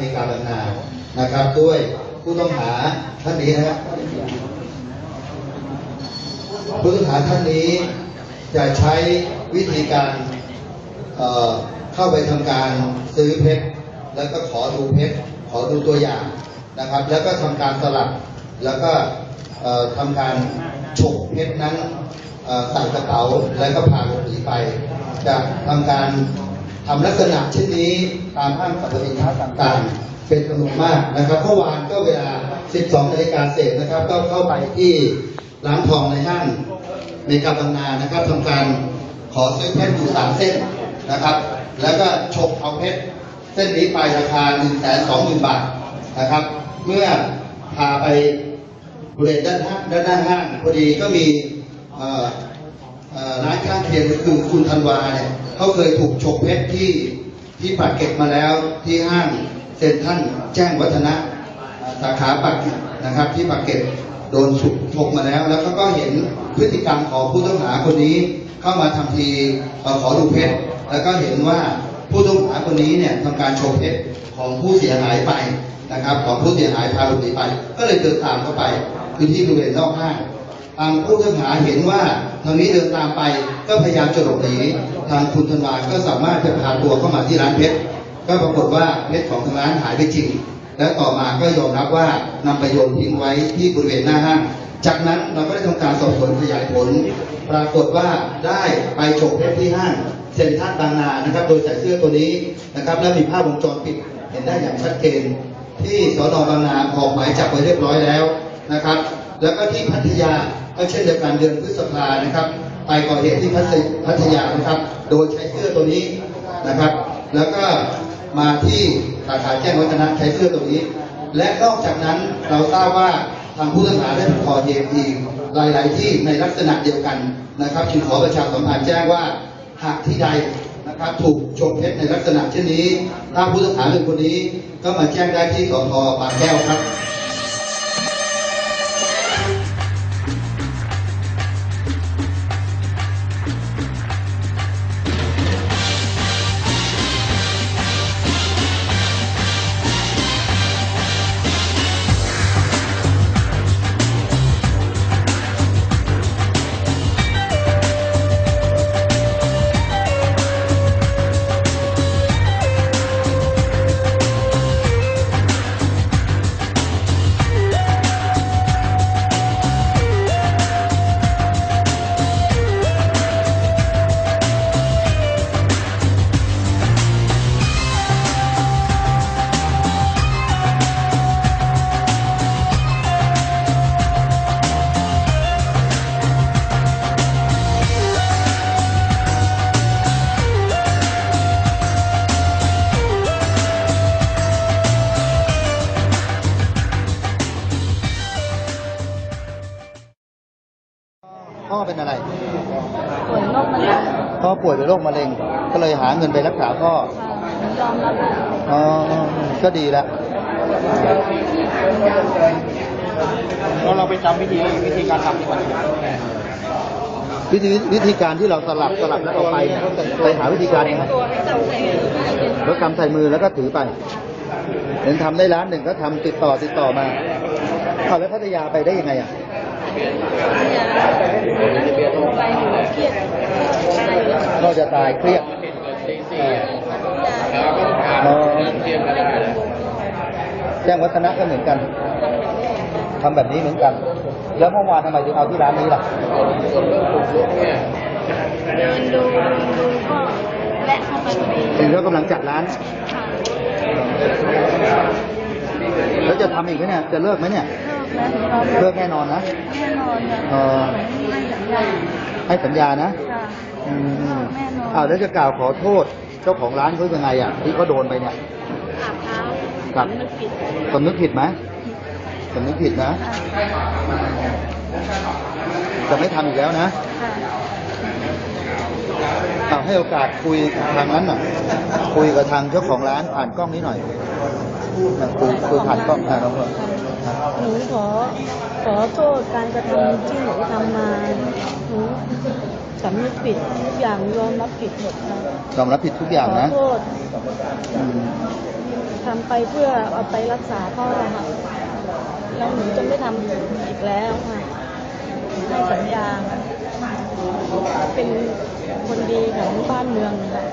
นานะครับ ด้วยผู้ต้องหาท่านนี้นะครับผู้ต้องหาท่านนี้จะใช้วิธีการเเข้าไปทำการซื้อเพชรแล้วก็ขอดูเพชรขอดูตัวอย่างนะครับ แล้วก็ทำการสลับแล้วก็เอ่อทำการฉกเพชรนั้นใส่กระเป๋าแล้วก็พาหลบหนีไป จะทำการ ทำลักษณะเช่นนี้ตามห้างสรรพสินค้าต่างๆ เป็นจำนวนมากนะครับเมื่อวานก็เวลา 12นาฬิกาเศษนะครับ ก็เข้าไปที่ร้านทองในห้างในกาบางนานะครับทำการขอซื้อเพชรอยู่สามเส้นนะครับ แล้วก็ฉกเอาเพชรเส้นนี้ไปราคา1 2 0 0 0 0บาทนะครับ เมื่อพาไปบริเวณด้านห้างด้านหน้าห้างพอดีก็มีเอ่อ ร้านข้างเคียงก็คือคุณธันวาเนี่ยเขาเคยถูกฉกเพชรที่ที่ปากเกร็ดมาแล้วที่ห้างเซ็นทรัลแจ้งวัฒนะสาขาปากเกร็ดนะครับ ที่ปากเกร็ดโดนฉกฉกมาแล้ว แล้วเขาก็เห็นพฤติกรรมของผู้ต้องหาคนนี้ เข้ามาทำทีขอดูเพชรแล้วก็เห็นว่าผู้ต้องหาคนนี้เนี่ยทำการฉกเพชรของผู้เสียหายไปนะครับ ของผู้เสียหายพาหลบหนีไป ก็เลยเดินตามเข้าไปพื้นที่บริเวณนอกห้าง ทางผู้ต้องหาเห็นว่าทางนี้เดินตามไปก็พยายามจะหลบหนีทางคุณธนวาก็สามารถจะพาตัวเข้ามาที่ร้านเพชรก็ปรากฏว่าเพชรของทางร้านหายไปจริง แล้วต่อมาก็ยอมรับว่านำไปโยนทิ้งไว้ที่บริเวณหน้าห้างจากนั้นเราก็ได้ทำการสอบสวนขยายผล ปรากฏว่าได้ไปฉกเพชรที่ห้างเซ็นทรัลบางนานะครับ โดยใส่เสื้อตัวนี้นะครับและมีภาพวงจรปิดเห็นได้อย่างชัดเจนที่สอนอบางนาออกหมายจับไว้เรียบร้อยแล้วนะครับ แล้วก็ที่พัทยา ก็เช่นเดียวกันเดือนพฤษภานะครับไปก่อเหตุที่พัทยพัทยานะครับ โดยใช้เสื้อตัวนี้นะครับ แล้วก็มาที่สาขาแจ้งวัฒนะใช้เสื้อตัวนี้ และนอกจากนั้นเราทราบว่าทางผู้ต้องหาได้ก่อเหตุอีกหลาย ๆ ที่ในลักษณะเดียวกันนะครับจึงขอประชาสัมพันธ์แจ้งว่าหากที่ใดนะครับถูกชมเพชรในลักษณะเช่นนี้ถ้าผู้ต้องหาเป็นคนนี้ก็มาแจ้งได้ที่สพปากแก้วครับ พ่อเป็นอะไรป่วยโรคมะเร็งพ่อป่วยเป็นโรคมะเร็ง ก็เลยหาเงินไปรักษาพ่อค่ะหนูยอมรับผิดอ๋อก็ดีแล้วแล้วเราไปจำวิธีวิธีการทำที่มันวิธีวิธีการที่เราสลับสลับแล้วเอาไปเนี่ยไปหาวิธีการยังไงจำใส่มือไม่เป็นแล้วกำใส่มือแล้วก็ถือไปเห็นทำได้ร้านหนึ่งก็ทำติดต่อติดต่อมาเอาแล้วพัทยาไปได้ยังไงอะ ยาไปหนูเครียดอะไรอยู่ก็จะตายเครียดอ๋อแจ้งวัฒนะก็เหมือนกันทำแบบนี้เหมือนกัน แล้วเมื่อวานทำไมถึงเอาที่ร้านนี้ล่ะเดินดูดูก็แวะเข้าไปพอดีเห็นเขากำลังจัดร้านค่ะแล้วจะทำอีกไหมเนี่ย จะเลิกไหมเนี่ย เลิกแล้วหนูยอมเลิกแน่นอนนะแน่นอนค่ะเออให้สัญญาให้สัญญานะค่ะอืมอืมแน่นอนอ้าวแล้วจะกล่าวขอโทษเจ้าของร้านเขายังไงอะที่เขาโดนไปเนี่ยอาบเท้าครับมันผิดสำนึกผิดไหมสำนึกผิดนะ จะไม่ทำอีกแล้วนะค่ะเอาให้โอกาสคุยทางนั้นหน่อยคุยกับทางเจ้าของร้านผ่านกล้องนี้หน่อยอะคุยคุยผ่านกล้องอ่าน้องเพื่อน หนูขอขอโทษการกระทำที่หนูทำมาหนูสำนึกผิดทุกอย่างยอมรับผิดหมดค่ะยอมรับผิดทุกอย่างขอนะโทษทำไปเพื่อเอาไปรักษาพ่อค่ะแล้วหนูจะไม่ทำอีกแล้วค่ะให้สัญญาเป็นคนดีของบ้านเมืองค่ะ